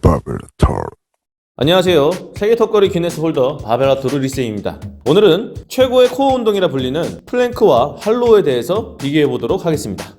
바벨 털 안녕하세요. 세계 턱걸이 기네스 홀더 바벨라토르 리세입니다. 오늘은 최고의 코어 운동이라 불리는 플랭크와 할로우에 대해서 비교해 보도록 하겠습니다.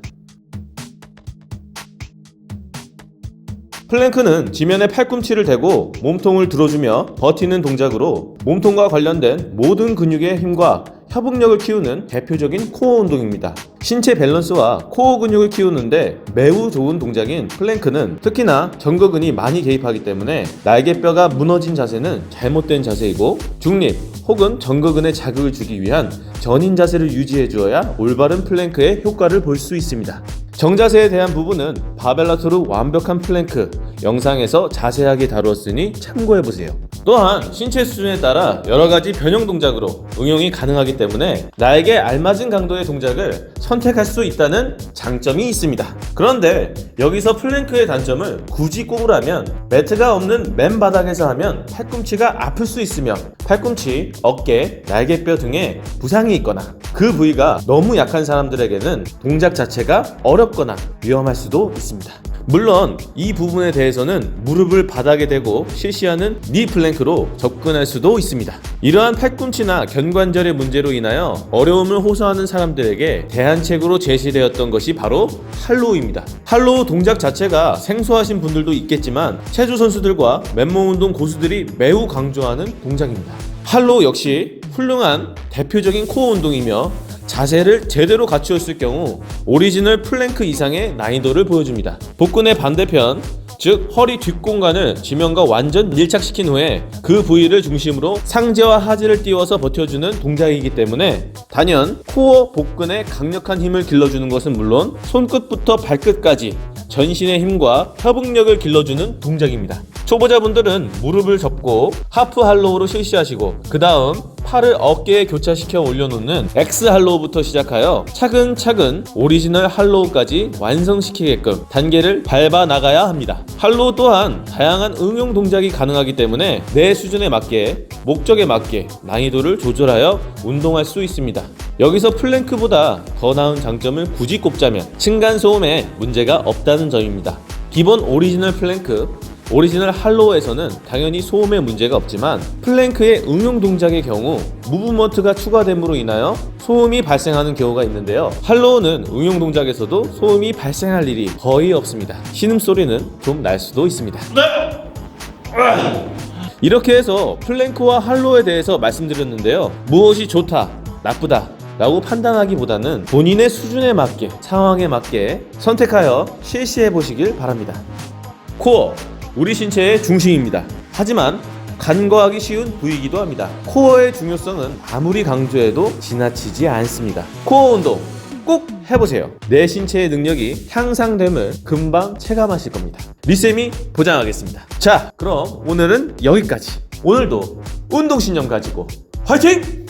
플랭크는 지면에 팔꿈치를 대고 몸통을 들어주며 버티는 동작으로 몸통과 관련된 모든 근육의 힘과 협응력을 키우는 대표적인 코어 운동입니다. 신체 밸런스와 코어 근육을 키우는데 매우 좋은 동작인 플랭크는 특히나 견거근이 많이 개입하기 때문에 날개뼈가 무너진 자세는 잘못된 자세이고 중립 혹은 전거근에 자극을 주기 위한 전인 자세를 유지해 주어야 올바른 플랭크의 효과를 볼 수 있습니다. 정자세에 대한 부분은 바벨라토르 완벽한 플랭크 영상에서 자세하게 다루었으니 참고해 보세요. 또한 신체 수준에 따라 여러 가지 변형 동작으로 응용이 가능하기 때문에 나에게 알맞은 강도의 동작을 선택할 수 있다는 장점이 있습니다. 그런데 여기서 플랭크의 단점을 굳이 꼽으라면 매트가 없는 맨 바닥에서 하면 팔꿈치가 아플 수 있으며 팔꿈치, 어깨, 날개뼈 등에 부상이 있거나 그 부위가 너무 약한 사람들에게는 동작 자체가 어렵거나 위험할 수도 있습니다. 물론 이 부분에 대해서는 무릎을 바닥에 대고 실시하는 니 플랭크로 접근할 수도 있습니다. 이러한 팔꿈치나 견관절의 문제로 인하여 어려움을 호소하는 사람들에게 대안책으로 제시되었던 것이 바로 할로우입니다. 할로우 동작 자체가 생소하신 분들도 있겠지만 체조 선수들과 맨몸 운동 고수들이 매우 강조하는 동작입니다. 할로우 역시 훌륭한 대표적인 코어 운동이며 자세를 제대로 갖추었을 경우 오리지널 플랭크 이상의 난이도를 보여줍니다. 복근의 반대편, 즉 허리 뒷공간을 지면과 완전 밀착시킨 후에 그 부위를 중심으로 상체와 하지를 띄워서 버텨주는 동작이기 때문에 단연 코어 복근에 강력한 힘을 길러주는 것은 물론 손끝부터 발끝까지 전신의 힘과 협응력을 길러주는 동작입니다. 초보자분들은 무릎을 접고 하프 할로우로 실시하시고 그 다음 팔을 어깨에 교차시켜 올려놓는 X 할로우부터 시작하여 차근차근 오리지널 할로우까지 완성시키게끔 단계를 밟아 나가야 합니다. 할로우 또한 다양한 응용 동작이 가능하기 때문에 내 수준에 맞게 목적에 맞게 난이도를 조절하여 운동할 수 있습니다. 여기서 플랭크보다 더 나은 장점을 굳이 꼽자면 층간소음에 문제가 없다는 점입니다. 기본 오리지널 플랭크, 오리지널 할로우에서는 당연히 소음에 문제가 없지만 플랭크의 응용 동작의 경우 무브먼트가 추가됨으로 인하여 소음이 발생하는 경우가 있는데요. 할로우는 응용 동작에서도 소음이 발생할 일이 거의 없습니다. 신음소리는 좀 날 수도 있습니다. 이렇게 해서 플랭크와 할로에 대해서 말씀드렸는데요. 무엇이 좋다, 나쁘다, 라고 판단하기보다는 본인의 수준에 맞게, 상황에 맞게 선택하여 실시해 보시길 바랍니다. 코어, 우리 신체의 중심입니다. 하지만 간과하기 쉬운 부위이기도 합니다. 코어의 중요성은 아무리 강조해도 지나치지 않습니다. 코어 운동 꼭 해보세요. 내 신체의 능력이 향상됨을 금방 체감하실 겁니다. 리쌤이 보장하겠습니다. 자, 그럼 오늘은 여기까지. 오늘도 운동신념 가지고 화이팅!